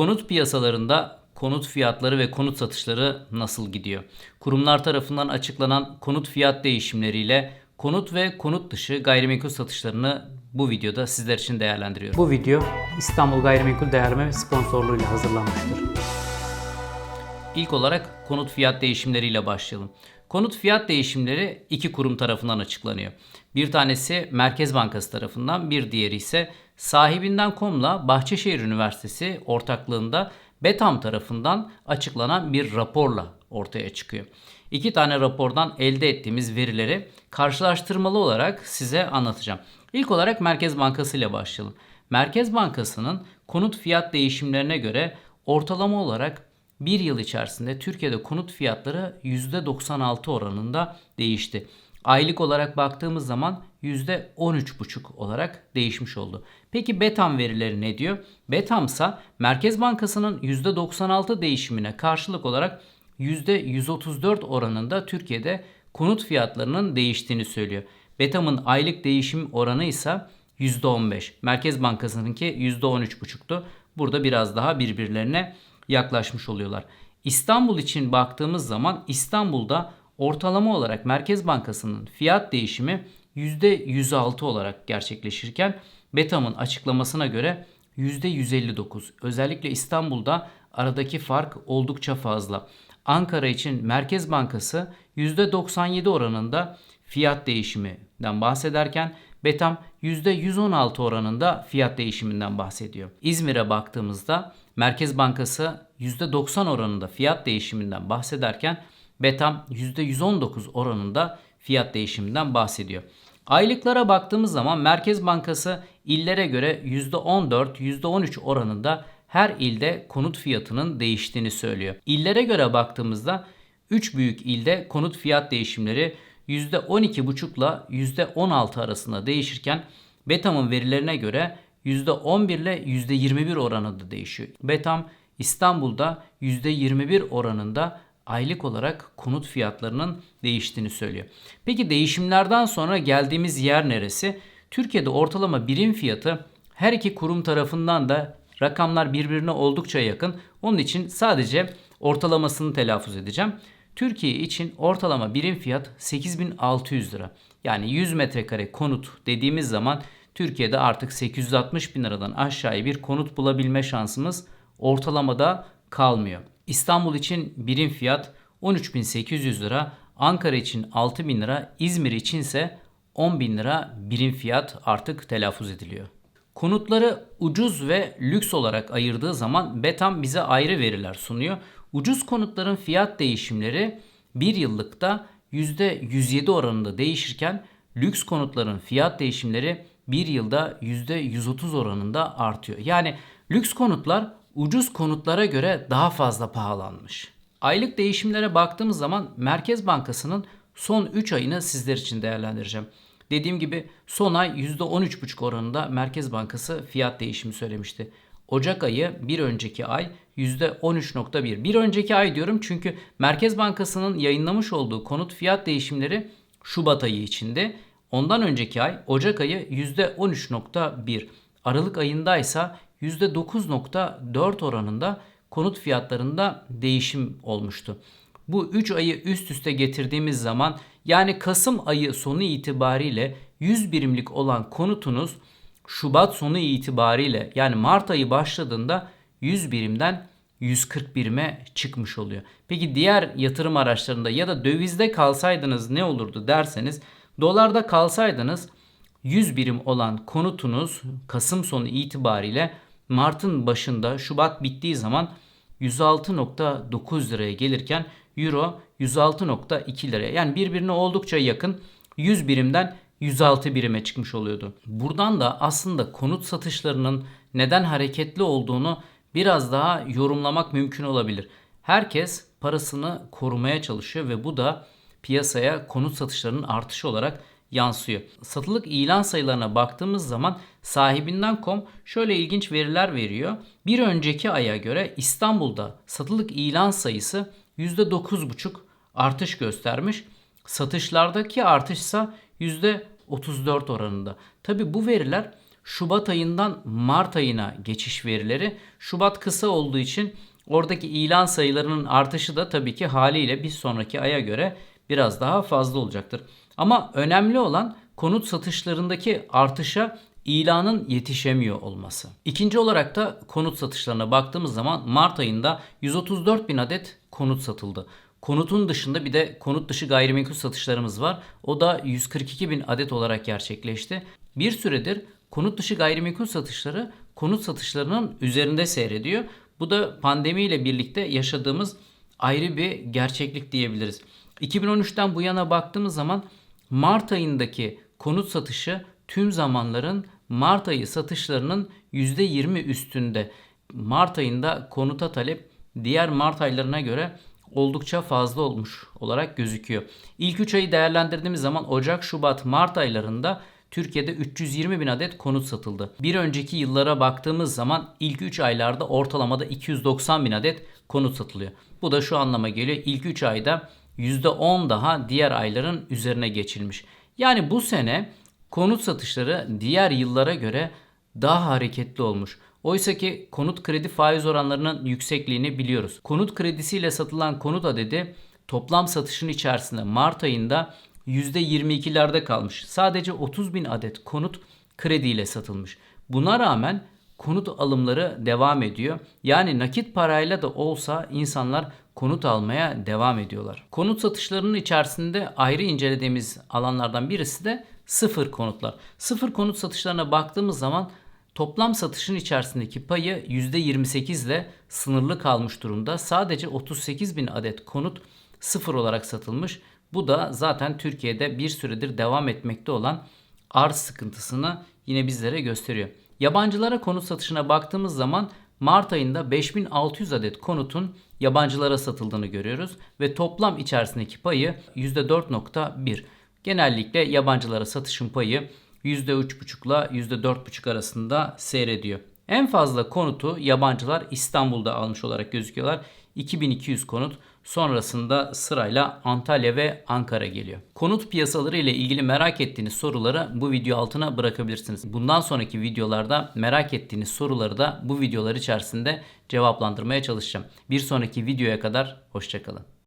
Konut piyasalarında konut fiyatları ve konut satışları nasıl gidiyor? Kurumlar tarafından açıklanan konut fiyat değişimleriyle konut ve konut dışı gayrimenkul satışlarını bu videoda sizler için değerlendiriyorum. Bu video İstanbul Gayrimenkul Değerleme sponsorluğuyla hazırlanmıştır. İlk olarak konut fiyat değişimleriyle başlayalım. Konut fiyat değişimleri iki kurum tarafından açıklanıyor. Bir tanesi Merkez Bankası tarafından, bir diğeri ise sahibinden.com'la Bahçeşehir Üniversitesi ortaklığında Betam tarafından açıklanan bir raporla ortaya çıkıyor. İki tane rapordan elde ettiğimiz verileri karşılaştırmalı olarak size anlatacağım. İlk olarak Merkez Bankası ile başlayalım. Merkez Bankası'nın konut fiyat değişimlerine göre ortalama olarak bir yıl içerisinde Türkiye'de konut fiyatları %96 oranında değişti. Aylık olarak baktığımız zaman %13,5 olarak değişmiş oldu. Peki Betam verileri ne diyor? Betam ise Merkez Bankası'nın %96 değişimine karşılık olarak %134 oranında Türkiye'de konut fiyatlarının değiştiğini söylüyor. Betam'ın aylık değişim oranı ise %15. Merkez Bankası'nınki %13,5'tu. Burada biraz daha birbirlerine yaklaşmış oluyorlar. İstanbul için baktığımız zaman İstanbul'da ortalama olarak Merkez Bankası'nın fiyat değişimi %106 olarak gerçekleşirken Betam'ın açıklamasına göre %159. Özellikle İstanbul'da aradaki fark oldukça fazla. Ankara için Merkez Bankası %97 oranında fiyat değişiminden bahsederken Betam %116 oranında fiyat değişiminden bahsediyor. İzmir'e baktığımızda Merkez Bankası %90 oranında fiyat değişiminden bahsederken Betam %119 oranında fiyat değişiminden bahsediyor. Aylıklara baktığımız zaman Merkez Bankası illere göre %14, %13 oranında her ilde konut fiyatının değiştiğini söylüyor. İllere göre baktığımızda 3 büyük ilde konut fiyat değişimleri %12,5 ile %16 arasında değişirken Betam'ın verilerine göre %11 ile %21 oranında değişiyor. Betam İstanbul'da %21 oranında aylık olarak konut fiyatlarının değiştiğini söylüyor. Peki değişimlerden sonra geldiğimiz yer neresi? Türkiye'de ortalama birim fiyatı her iki kurum tarafından da rakamlar birbirine oldukça yakın. Onun için sadece ortalamasını telaffuz edeceğim. Türkiye için ortalama birim fiyat 8600 lira. Yani 100 metrekare konut dediğimiz zaman Türkiye'de artık 860 bin liradan aşağıya bir konut bulabilme şansımız ortalamada kalmıyor. İstanbul için birim fiyat 13.800 lira, Ankara için 6 bin lira, İzmir için ise 10 bin lira birim fiyat artık telaffuz ediliyor. Konutları ucuz ve lüks olarak ayırdığı zaman Betam bize ayrı veriler sunuyor. Ucuz konutların fiyat değişimleri bir yıllıkta %107 oranında değişirken lüks konutların fiyat değişimleri bir yılda %130 oranında artıyor. Yani lüks konutlar ucuz konutlara göre daha fazla pahalanmış. Aylık değişimlere baktığımız zaman Merkez Bankası'nın son 3 ayını sizler için değerlendireceğim. Dediğim gibi son ay %13,5 oranında Merkez Bankası fiyat değişimi söylemişti. Ocak ayı bir önceki ay %13.1. Bir önceki ay diyorum çünkü Merkez Bankası'nın yayınlamış olduğu konut fiyat değişimleri Şubat ayı içinde. Ondan önceki ay Ocak ayı %13.1. Aralık ayında ise %9.4 oranında konut fiyatlarında değişim olmuştu. Bu 3 ayı üst üste getirdiğimiz zaman yani Kasım ayı sonu itibariyle 100 birimlik olan konutunuz Şubat sonu itibariyle yani Mart ayı başladığında 100 birimden 140 birime çıkmış oluyor. Peki diğer yatırım araçlarında ya da dövizde kalsaydınız ne olurdu derseniz dolarda kalsaydınız 100 birim olan konutunuz Kasım sonu itibariyle Mart'ın başında Şubat bittiği zaman 106.9 liraya gelirken Euro 106.2 liraya. Yani birbirine oldukça yakın 100 birimden 106 birime çıkmış oluyordu. Buradan da aslında konut satışlarının neden hareketli olduğunu biraz daha yorumlamak mümkün olabilir. Herkes parasını korumaya çalışıyor ve bu da piyasaya konut satışlarının artışı olarak yansıyor. Satılık ilan sayılarına baktığımız zaman sahibinden.com şöyle ilginç veriler veriyor. Bir önceki aya göre İstanbul'da satılık ilan sayısı %9,5 artış göstermiş. Satışlardaki artış ise %34 oranında. Tabi bu veriler Şubat ayından Mart ayına geçiş verileri. Şubat kısa olduğu için oradaki ilan sayılarının artışı da tabii ki haliyle bir sonraki aya göre biraz daha fazla olacaktır. Ama önemli olan konut satışlarındaki artışa ilanın yetişemiyor olması. İkinci olarak da konut satışlarına baktığımız zaman Mart ayında 134 bin adet konut satıldı. Konutun dışında bir de konut dışı gayrimenkul satışlarımız var. O da 142 bin adet olarak gerçekleşti. Bir süredir konut dışı gayrimenkul satışları konut satışlarının üzerinde seyrediyor. Bu da pandemiyle birlikte yaşadığımız ayrı bir gerçeklik diyebiliriz. 2013'ten bu yana baktığımız zaman Mart ayındaki konut satışı tüm zamanların Mart ayı satışlarının %20 üstünde. Mart ayında konuta talep diğer Mart aylarına göre oldukça fazla olmuş olarak gözüküyor. İlk 3 ayı değerlendirdiğimiz zaman Ocak, Şubat, Mart aylarında Türkiye'de 320 bin adet konut satıldı. Bir önceki yıllara baktığımız zaman ilk 3 aylarda ortalamada 290 bin adet konut satılıyor. Bu da şu anlama geliyor. İlk 3 ayda %10 daha diğer ayların üzerine geçilmiş. Yani bu sene konut satışları diğer yıllara göre daha hareketli olmuş. Oysa ki konut kredi faiz oranlarının yüksekliğini biliyoruz. Konut kredisiyle satılan konut adedi toplam satışın içerisinde Mart ayında %22'lerde kalmış. Sadece 30 bin adet konut krediyle satılmış. Buna rağmen konut alımları devam ediyor. Yani nakit parayla da olsa insanlar konut almaya devam ediyorlar. Konut satışlarının içerisinde ayrı incelediğimiz alanlardan birisi de sıfır konutlar. Sıfır konut satışlarına baktığımız zaman toplam satışın içerisindeki payı %28 ile sınırlı kalmış durumda. Sadece 38 bin adet konut sıfır olarak satılmış. Bu da zaten Türkiye'de bir süredir devam etmekte olan arz sıkıntısını yine bizlere gösteriyor. Yabancılara konut satışına baktığımız zaman Mart ayında 5600 adet konutun yabancılara satıldığını görüyoruz ve toplam içerisindeki payı %4.1. Genellikle yabancılara satışın payı %3.5 ile %4.5 arasında seyrediyor. En fazla konutu yabancılar İstanbul'da almış olarak gözüküyorlar. 2200 konut. Sonrasında sırayla Antalya ve Ankara geliyor. Konut piyasaları ile ilgili merak ettiğiniz soruları bu video altına bırakabilirsiniz. Bundan sonraki videolarda merak ettiğiniz soruları da bu videolar içerisinde cevaplandırmaya çalışacağım. Bir sonraki videoya kadar hoşçakalın.